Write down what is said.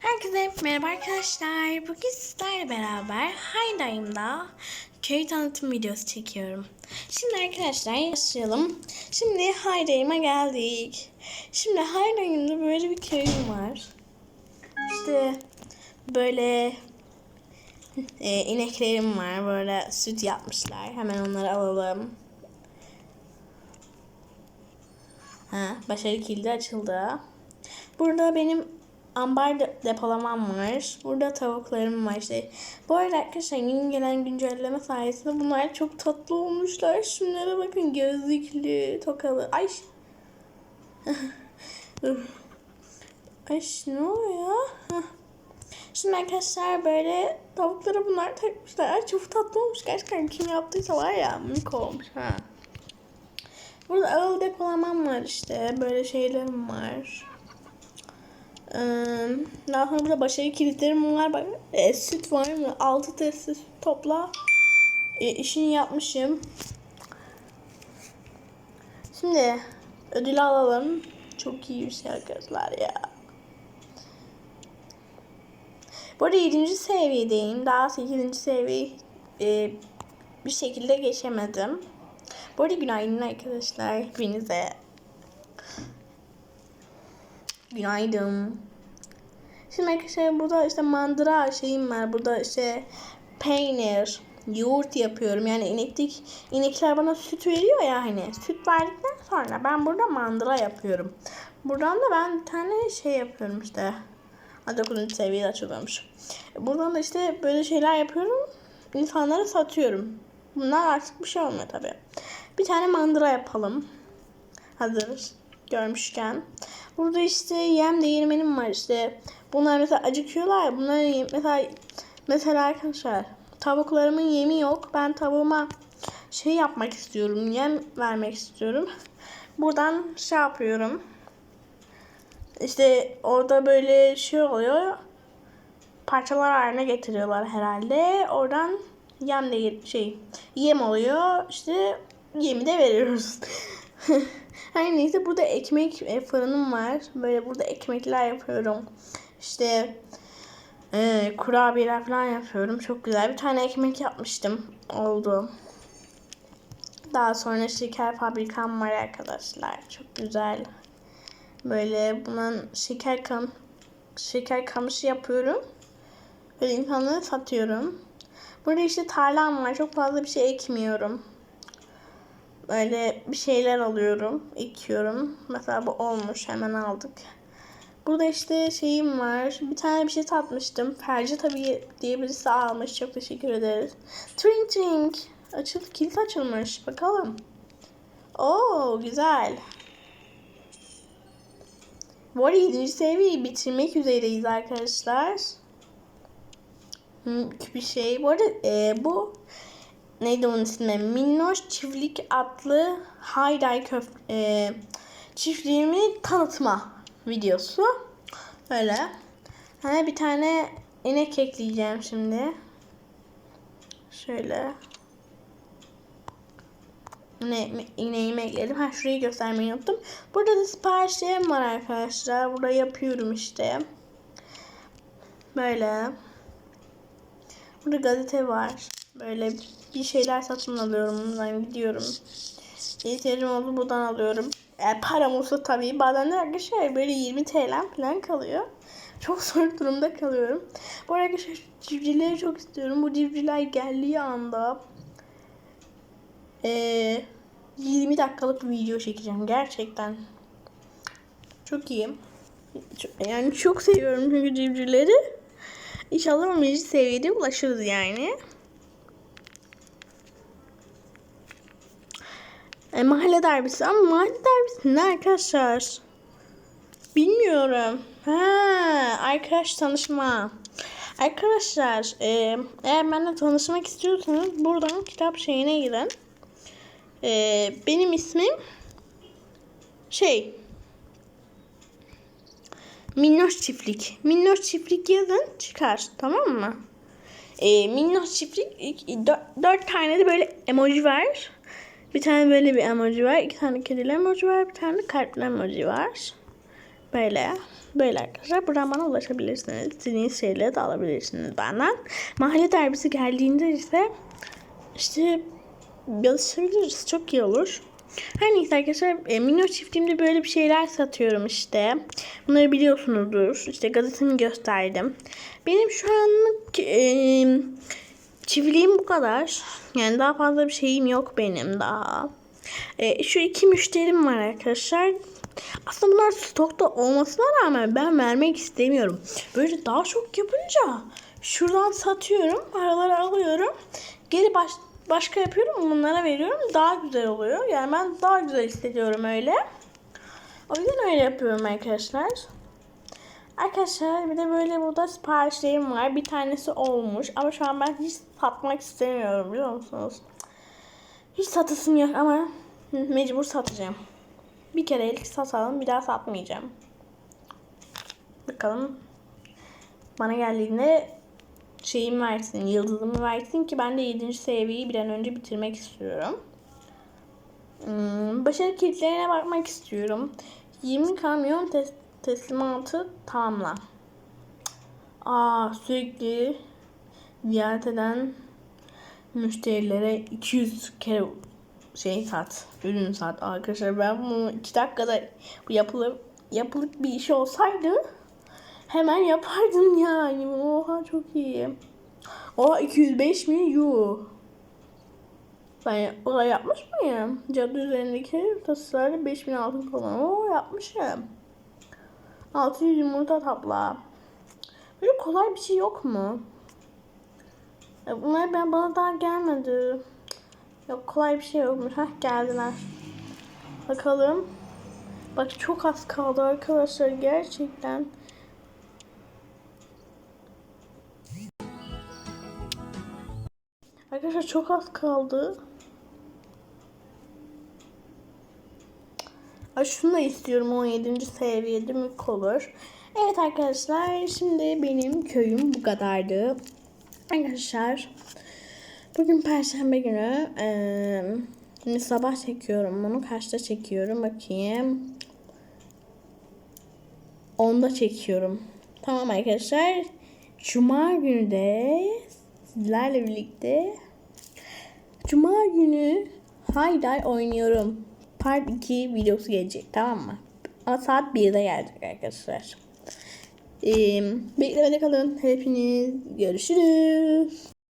Herkese merhaba arkadaşlar. Bugün sizlerle beraber Haydayım'da köy tanıtım videosu çekiyorum. Şimdi arkadaşlar başlayalım. Şimdi Haydayım'a geldik. Şimdi Haydayım'da böyle bir köyüm var. İşte böyle e, ineklerim var. Böyle süt yapmışlar. Hemen onları alalım. Ha, başarı kilidi açıldı. Burada benim ambar de- depolamam var. Burada tavuklarım var işte. Bu arada arkadaşlar gelen güncelleme sayesinde bunlar çok tatlı olmuşlar. Şunlara bakın gözlüklü, tokalı. Ay. Ay ne oluyor? Hah. Şimdi arkadaşlar böyle tavuklara bunlar takmışlar. Çok tatlı olmuş gerçekten. Kim yaptıysa var ya mük olmuş ha. Burada ağıl depolamam var işte. Böyle şeylerim var. Daha sonra burada başarı kilitlerim var. Bak, e, süt var mı? 6 testi topla. E, işini yapmışım. Şimdi ödülü alalım. Çok iyi bir arkadaşlar ya. Bu arada 7. seviyedeyim. Daha 8. seviye e, bir şekilde geçemedim. Bu arada günaydın arkadaşlar hepinize. Günaydın. Şimdi arkadaşlar burada işte mandıra şeyim var. Burada işte peynir, yoğurt yapıyorum. Yani ineklik, inekler bana süt veriyor ya hani. Süt verdikten sonra ben burada mandıra yapıyorum. Buradan da ben bir tane şey yapıyorum işte. Hadi 9. seviyede açılıyormuş. Buradan da işte böyle şeyler yapıyorum. İnsanlara satıyorum. Bunlar artık bir şey olmuyor tabii. Bir tane mandıra yapalım. Hazır görmüşken. Burada işte yem değirmenim var işte. Bunlar mesela acıkıyorlar. Bunların mesela mesela arkadaşlar tavuklarımın yemi yok. Ben tavuğuma şey yapmak istiyorum. Yem vermek istiyorum. Buradan şey yapıyorum. İşte orada böyle şey oluyor. Parçalar haline getiriyorlar herhalde. Oradan yem de şey yem oluyor. İşte yemi de veriyoruz. Her neyse burada ekmek e, fırınım var. Böyle burada ekmekler yapıyorum. İşte e, kurabiyeler falan yapıyorum. Çok güzel. Bir tane ekmek yapmıştım. Oldu. Daha sonra şeker fabrikam var arkadaşlar. Çok güzel. Böyle bunun şeker kam şeker kamışı yapıyorum. Böyle insanlara satıyorum. Burada işte tarlam var. Çok fazla bir şey ekmiyorum. Böyle bir şeyler alıyorum, ekiyorum. Mesela bu olmuş, hemen aldık. Burada işte şeyim var. Bir tane bir şey satmıştım. Ferci tabii diye birisi almış. Çok teşekkür ederiz. Tring tring. Açıldı, kilit açılmış. Bakalım. Oo güzel. Bu arada 7. seviyeyi bitirmek üzereyiz arkadaşlar. Hmm, bir şey. Bu arada e, bu neydi onun ismi? Minnoş Çiftlik adlı Hayday köf e, çiftliğimi tanıtma videosu. Öyle. Ha, bir tane inek ekleyeceğim şimdi. Şöyle. Ne, ineğimi ekledim. Ha şurayı göstermeyi unuttum. Burada da siparişlerim var arkadaşlar. Burada yapıyorum işte. Böyle. Burada gazete var. Böyle bir şeyler satın alıyorum. Buradan gidiyorum. İhtiyacım oldu buradan alıyorum. E, param olsa tabii. Bazen de arkadaşlar böyle 20 TL falan kalıyor. Çok zor durumda kalıyorum. Bu arada arkadaşlar civcivleri çok istiyorum. Bu civcivler geldiği anda e, 20 dakikalık bir video çekeceğim. Gerçekten. Çok iyiyim. Yani çok seviyorum çünkü civcivleri. İnşallah 11. seviyede ulaşırız yani. E, mahalle derbisi ama mahalle derbisi ne arkadaşlar? Bilmiyorum. Ha, arkadaş tanışma. Arkadaşlar e, eğer benimle tanışmak istiyorsanız buradan kitap şeyine girin. E, benim ismim şey Minnoş Çiftlik. Minnoş Çiftlik yazın çıkar tamam mı? E, minnoş Çiftlik dört, dört tane de böyle emoji var. Bir tane böyle bir emoji var. iki tane kedili emoji var. Bir tane kalpli emoji var. Böyle. Böyle arkadaşlar. Buradan bana ulaşabilirsiniz. İstediğiniz şeyleri de alabilirsiniz benden. Mahalle derbisi geldiğinde ise işte yazışabiliriz. Çok iyi olur. Her neyse arkadaşlar e, çiftliğimde böyle bir şeyler satıyorum işte. Bunları biliyorsunuzdur. İşte gazetemi gösterdim. Benim şu anlık e, çiftliğim bu kadar. Yani daha fazla bir şeyim yok benim daha. E, şu iki müşterim var arkadaşlar. Aslında bunlar stokta olmasına rağmen ben vermek istemiyorum. Böyle daha çok yapınca şuradan satıyorum, paraları alıyorum. Geri baş, başka yapıyorum, bunlara veriyorum. Daha güzel oluyor. Yani ben daha güzel hissediyorum öyle. O yüzden öyle yapıyorum arkadaşlar. Arkadaşlar bir de böyle burada siparişlerim var. Bir tanesi olmuş ama şu an ben hiç satmak istemiyorum biliyor musunuz? Hiç satasım yok ama mecbur satacağım. Bir kerelik satalım bir daha satmayacağım. Bakalım bana geldiğinde şeyim versin, yıldızımı versin ki ben de 7. seviyeyi bir an önce bitirmek istiyorum. Hmm, başarı kilitlerine bakmak istiyorum. 20 kamyon tes- teslimatı tamamla. Aa sürekli ziyaret eden müşterilere 200 kere şey sat, ürün sat. Arkadaşlar ben bunu 2 dakikada yapılıp yapılıp bir iş olsaydı hemen yapardım yani. Oha çok iyi. Oha 205 mi? Yuh. Ben o yapmış mıyım? Cadı üzerindeki tasarları 5000 altın falan. Oo yapmışım. 600 yumurta tapla. Böyle kolay bir şey yok mu? Ya bunlar ben bana daha gelmedi. Yok kolay bir şey yokmuş. Hah geldiler. Bakalım. Bak çok az kaldı arkadaşlar gerçekten. Arkadaşlar çok az kaldı. Ay şunu da istiyorum 17. seviyede mük olur. Evet arkadaşlar şimdi benim köyüm bu kadardı. Arkadaşlar bugün perşembe günü eee, şimdi sabah çekiyorum bunu kaçta çekiyorum bakayım. 10'da çekiyorum. Tamam arkadaşlar. Cuma günü de sizlerle birlikte Cuma günü Hayday oynuyorum. Part 2 videosu gelecek tamam mı? Ama saat 1'de gelecek arkadaşlar. Ee, beklemede kalın. Hepiniz görüşürüz.